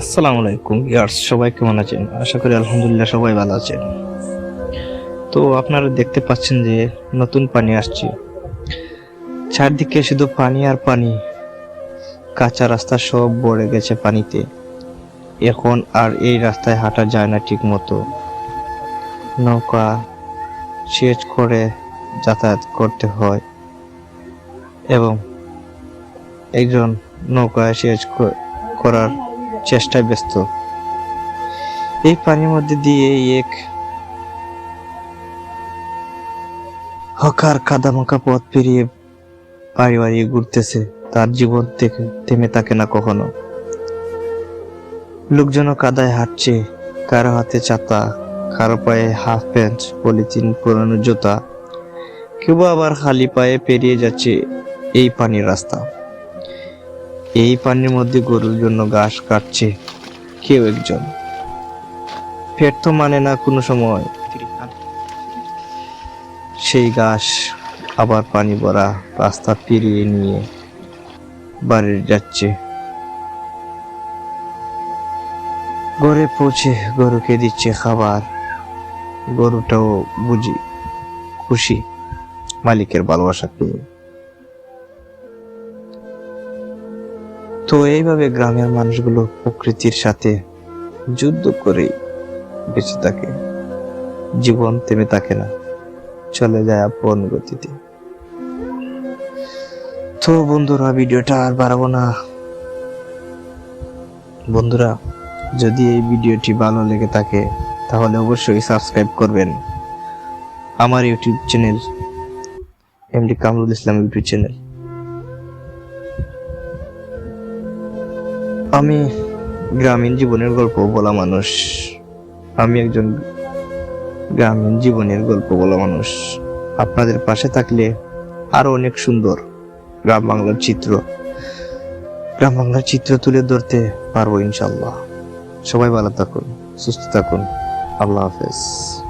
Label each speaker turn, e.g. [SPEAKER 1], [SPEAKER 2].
[SPEAKER 1] আসসালামু আলাইকুম, ইয়ার্স, সবাই কেমন আছেন? আশা করি আলহামদুলিল্লাহ সবাই ভালো আছেন। তো আপনারা দেখতে পাচ্ছেন যে নতুন পানি আসছে। চারদিকে শুধু পানি আর পানি। কাঁচা রাস্তা সব ভরে গেছে পানিতে। এখন আর এই রাস্তায় হাঁটা যায় না ঠিক মতো নৌকা, সেচ করে যাতায়াত করতে হয় এবং একজন নৌকায় সেচ করার চেষ্টায় ব্যস্ত। এই পানির মধ্যে দিয়ে এক হকার কাদামাকা পথ পেরিয়ে বাড়ি বাড়ি ঘুরতেছে। তার জীবন থেকে থেমে থাকে না কখনো। লোকজন কাদায় হাঁটছে, কারও হাতে ছাতা কারও পায়ে হাফ প্যান্ট পলিথিন, পুরানো জুতা কেউ আবার খালি পায়ে পেরিয়ে যাচ্ছে এই পানির রাস্তা। এই পানির মধ্যে গরুর জন্য ঘাস কাটছে কেউ একজন। পেট তো মানে না কোনো সময়। সেই ঘাস আবার পানি ভরা রাস্তা পেরিয়ে নিয়ে বাড়ি যাচ্ছে। ঘরে পৌঁছে গরুকে দিচ্ছে খাবার। গরুটাও বুঝি খুশি। মালিকের ভালোবাসা পেয়ে তো এইভাবে গ্রামের মানুষগুলো প্রকৃতির সাথে যুদ্ধ করে বেঁচে থাকে। জীবন থেমে থাকে না, চলে যায় আপন গতিতে। তো বন্ধুরা, ভিডিওটা আর বাড়াবো না। বন্ধুরা, যদি এই ভিডিওটি ভালো লেগে থাকে, তাহলে অবশ্যই সাবস্ক্রাইব করবেন। আমার YouTube channel MD Kamrul Islam YouTube channel আমি গ্রামীণ জীবনের গল্প বলা মানুষ। আমি একজন গ্রামীণ জীবনের গল্প বলা মানুষ। আপনাদের পাশে থাকলে আরও অনেক সুন্দর গ্রাম বাংলার চিত্র। গ্রাম বাংলার চিত্র তুলে ধরতে পারব ইনশাল্লাহ সবাই ভালো থাকুন, সুস্থ থাকুন। আল্লাহ হাফেজ।